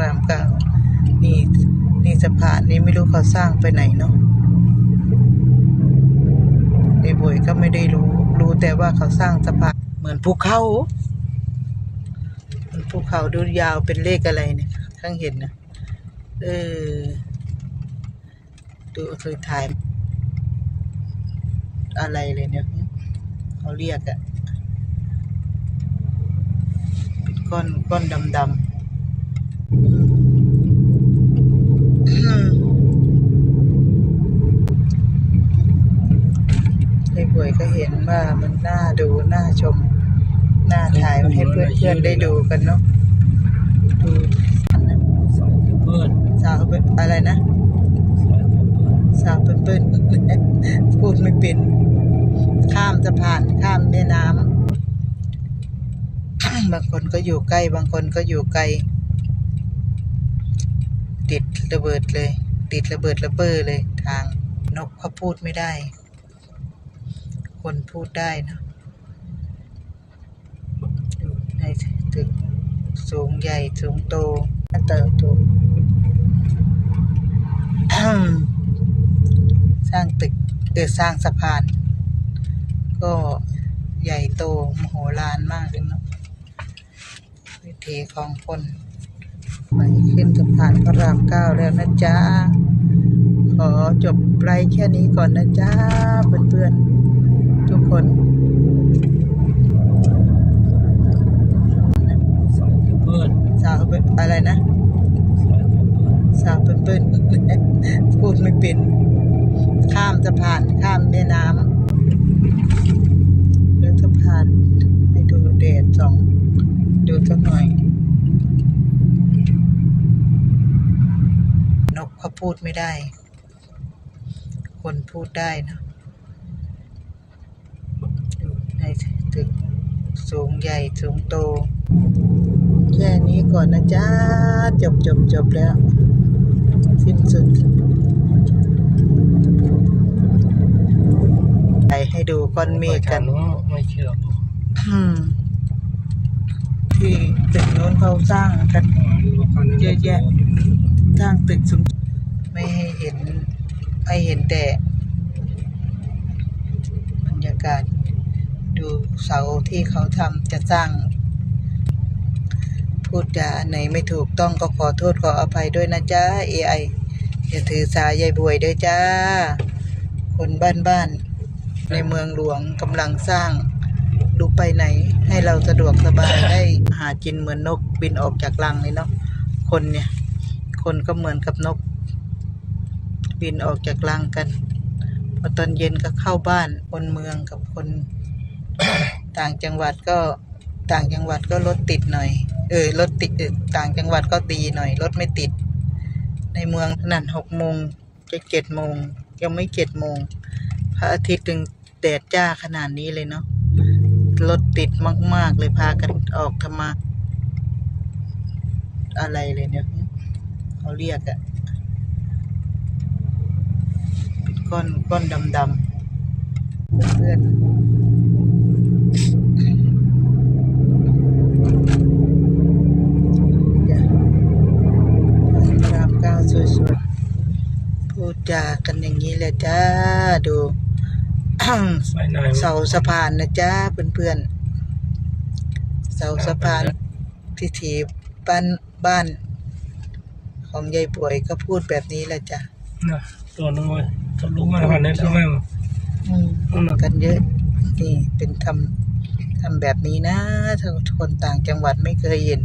รามเก้านี่นี่สะพานนี้ไม่รู้เขาสร้างไปไหนเนาะไอ้บวยก็ไม่ได้รู้ รู้แต่ว่าเขาสร้างสะพานเหมือนภูเขาเหมือนภูเขาดูยาวเป็นเลขอะไรเนี่ยข้างเห็นนะเออดูเคยถ่ายอะไรเลยเนี่ยเขาเรียกอะเป็นก้อนก้อนดำๆ อืมไอ้ป่วยก็เห็นว่ามันน่าดู น่าชม น่าถ่ายให้เพื่อนๆได้ดูกันเนาะดูอันนั้นสองเพื่อนสาวเป็นอะไรนะสองเพื่อนสาวเป็นเปิ้ลพูดไม่เป็น ข้ามสะพานข้ามแม่น้ำบางคนก็อยู่ใกล้ บางคนก็อยู่ไกล ติดระเบิดเลย ติดระเบิดระเบ้อเลยทางนกเขาพูดไม่ได้ คนพูดได้นะอยู่ในตึกสูงใหญ่สูงโตเติบโตสร้างตึกเออสร้างสะพาน ก็ใหญ่โตมโหฬารมากเลยเนาะวิถีของคน ไปขึ้นสะพานพระรามเก้าแล้วนะจ๊ะ ขอจบไลฟ์แค่นี้ก่อนนะจ๊ะ เพื่อนๆ ทุกคนสองเพื่อนสาวเป็นอะไรนะสองเพื่อนสาวเป็นเปิ้ลพูดไม่เป็น ข้ามสะพานข้ามแม่น้ำเดินสะพานให้ดูแดดสอง ดูสักหน่อย นกเขา พูดไม่ได้ คนพูดได้นะอยู่ในตึกสูงใหญ่สูงโต แค่นี้ก่อนนะจ๊ะ จบจบจบแล้ว สิ้นสุดไปให้ดูก้อนเมฆกันไม่เชื่อผมอืมที่ตึกโน้นเขาสร้างกันเยอะแยะสร้างตึกสูง ไม่ให้เห็นให้เห็นแต่บรรยากาศ ดูเสาที่เขาทำจะสร้าง พูดจาอันไหนไม่ถูกต้องก็ขอโทษขออภัยด้วยนะจ๊ะ AI อย่าถือสายายบวยเด้วยจ้า คนบ้านบ้านในเมืองหลวงกำลังสร้าง ดูไปไหนให้เราสะดวกสบายได้หากินเหมือนนกบินออกจากรังเลยเนาะคนเนี่ย คนก็เหมือนกับนก บินออกจากรังกัน พอตอนเย็นก็เข้าบ้านคนเมืองกับคน ต่างจังหวัดก็ต่างจังหวัดก็รถติดหน่อย เออรถติดต่างจังหวัดก็ดีหน่อยรถไม่ติด ในเมืองขนาดหกโมงจะเจ็ดโมงยังไม่เจ็ดโมงพระอาทิตย์ถึงแดดจ้าขนาดนี้เลยเนาะรถติดมาก ๆ เลยพากันออกทำมา อะไรเลยเนี่ยเขาเรียกอะเป็น ก้อนก้อนดำๆเพื่อนๆจ้ะพระรามเก้าสวยๆพูดจากันอย่างนี้แหละจ้า ดูไปไหนเสาสะพานนะจ้าเพื่อนๆเสาสะพานพิธีบ้านบ้าน ของยายป่วยก็พูดแบบนี้แหละจ้ะนะตัวน้อย ทะลุมาผ่านได้ใช่ไหมอืมพูดกันเยอะนี่เป็นทำทำแบบนี้นะถ้าคนต่างจังหวัดไม่เคยเห็น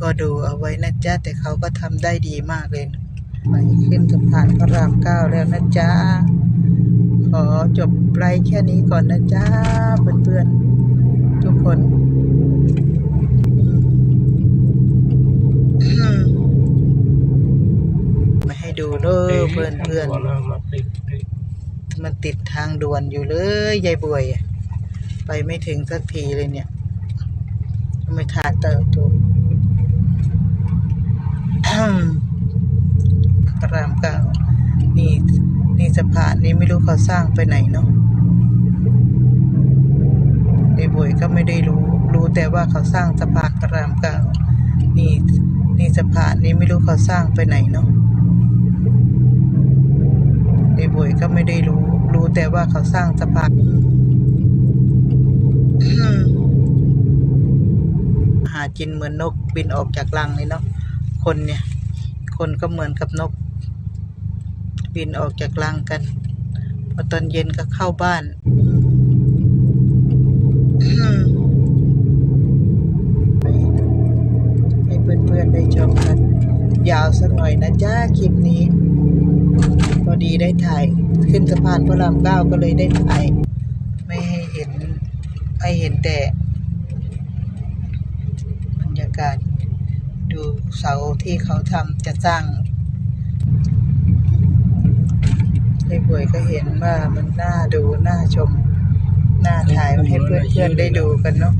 ก็ดูเอาไว้นะจ๊ะ แต่เขาก็ทำได้ดีมากเลยนะไปขึ้นสะพานพระรามเก้าแล้วนะจ๊ะ ขอจบไลฟ์แค่นี้ก่อนนะจ๊ะ เพื่อนๆ ทุกคนอืมมาให้ดู เด้อเพื่อนเพื่อนมาติดติดๆมันติดทางด่วนอยู่เลยยายบวยอะไปไม่ถึงสักทีเลยเนี่ยไม่ทานเติมตัวอืมพระรามเก้านี่นี่สะพานนี้ไม่รู้เขาสร้างไปไหนเนาะไอ้บวยก็ไม่ได้รู้ รู้แต่ว่าเขาสร้างสะพานพระรามเก้านี่นี่นี่สะพานนี้ไม่รู้เขาสร้างไปไหนเนาะ ไอ้บวยก็ไม่ได้รู้ รู้แต่ว่าเขาสร้างสะพานหากินเหมือนนกบินออกจากรังเลยเนาะคนเนี่ย คนก็เหมือนกับนก บินออกจากรังกันพอตอนเย็นก็เข้าบ้านให้เพื่อนๆได้ชมกัน ยาวสักหน่อยนะจ้าคลิปนี้ อดีได้ถ่าย ขึ้นสะพานพระรามเก้าก็เลยได้ถ่าย ไม่ให้เห็นให้เห็นแต่บรรยากาศ ดูเสาที่เขาทำจะสร้างให้ป่วยก็เห็นว่ามันน่าดูน่าชมน่าถ่ายให้เพื่อนๆได้ดูกันเนาะ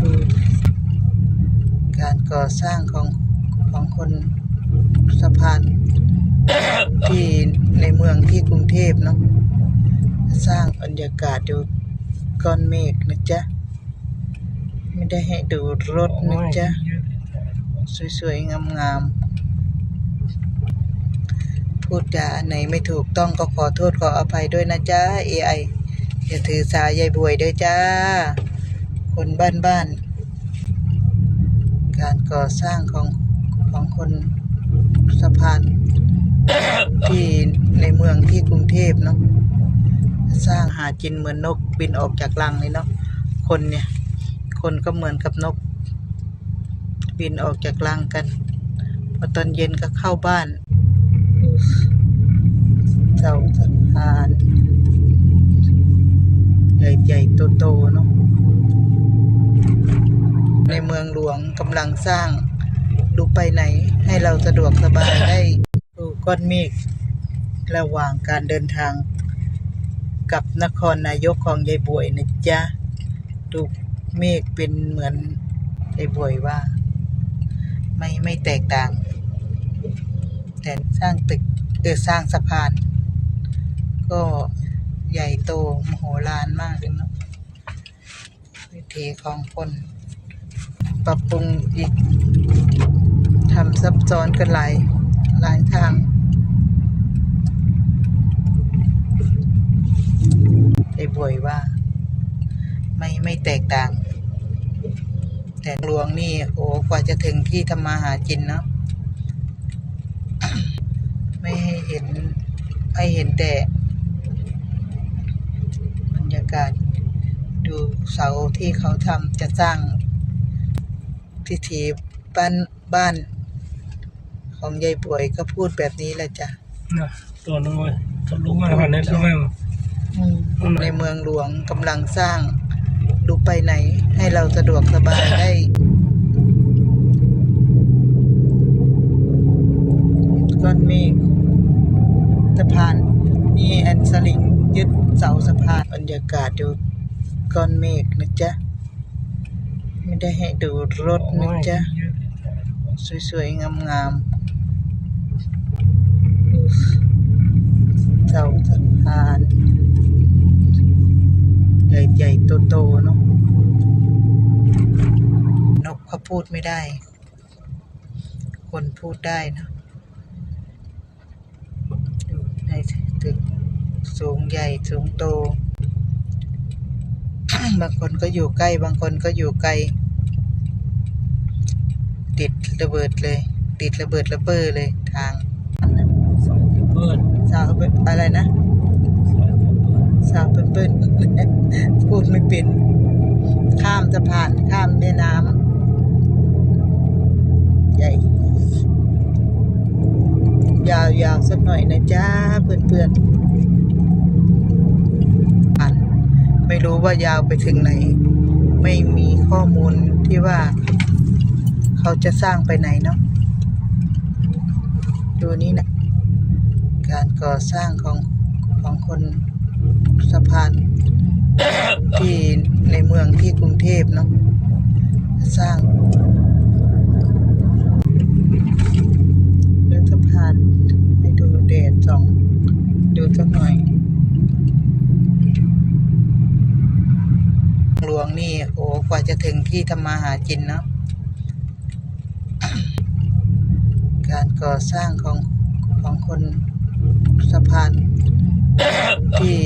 ดูการก่อสร้างของของคนสะพาน ที่ในเมืองที่กรุงเทพเนาะสร้างบรรยากาศดูก้อนเมฆนะจ๊ะ ไม่ได้ให้ดูรถนะจ๊ะ สวยๆ งามๆ พูดจาไหนไม่ถูกต้องก็ขอโทษขออภัยด้วยนะจ๊ะ AI อย่าถือสายายบวยด้วยจ้า คนบ้านๆ การก่อสร้างของของคนสะพาน ที่ในเมืองที่กรุงเทพเนาะสร้างหากินเหมือนนกบินออกจากรังเลยเนาะคนเนี่ย คนก็เหมือนกับนก บินออกจากรังกันพอตอนเย็นก็เข้าบ้านเสาสะพานใหญ่ๆโตๆเนาะในเมืองหลวงกำลังสร้างดูไปไหนให้เราสะดวกสบายได้ ก้อนเมฆระหว่างการเดินทางกับนครนายกของยายบวยนะจ๊ะดูเมฆเป็นเหมือนยายบวยว่า ไม่ไม่แตกต่าง แต่สร้างตึกเออสร้างสะพาน ก็ใหญ่โตมโหฬารมากเลยเนาะวิธีของคนปรับปรุงอีกทำซับซ้อนกันหลายหลายทาง ไอ้บ่วยว่า ไม่ไม่แตกต่าง แต่หลวงนี่โอ้กว่าจะถึงที่ทำมาหากินเนาะไม่ให้เห็นให้เห็นแต่บรรยากาศ ดูเสาที่เขาทำจะสร้างพิธีบ้านบ้าน ของยายป่วยก็พูดแบบนี้แหละจ้ะนะตัวน้อยทะลุมาผ่านนี้ใช่ไหม ในเมืองหลวงกำลังสร้าง ดูไปไหน ให้เราสะดวกสบายได้ ก้อนเมฆสะพานนี่แอนสลิงยึดเสาสะพานบรรยากาศดูก้อนเมฆนะจ๊ะ ไม่ได้ให้ดูรถนะจ๊ะ สวยๆ งามๆเสาสะพาน ญ่ๆโตๆเนาะนกเขาพูดไม่ได้ คนพูดได้นะอยู่ในตึกสูงใหญ่สูงโต บางคนก็อยู่ใกล้ บางคนก็อยู่ไกล ติดระเบิดเลย ติดระเบิดระเบ้อเลยทางสองเปิดสาวเป็นอะไรนะ สาเปิดสาวเปิ้ลพูดไม่เป็น ข้ามสะพานข้ามแม่น้ำใหญ่ยาวๆสักหน่อยนะจ้าเพื่อนๆอันไม่รู้ว่ายาวไปถึงไหน ไม่มีข้อมูลที่ว่า เขาจะสร้างไปไหนเนาะดูนี้นะ การก่อสร้างของของคน สะพาน ที่ในเมืองที่กรุงเทพเนาะสร้างเรือสะพานให้ดูแดดสอง ดูสักหน่อย หลวงนี่โอ้กว่าจะถึงที่ทำมาหาจินเนาะการก่อสร้างของของคนสะพานที่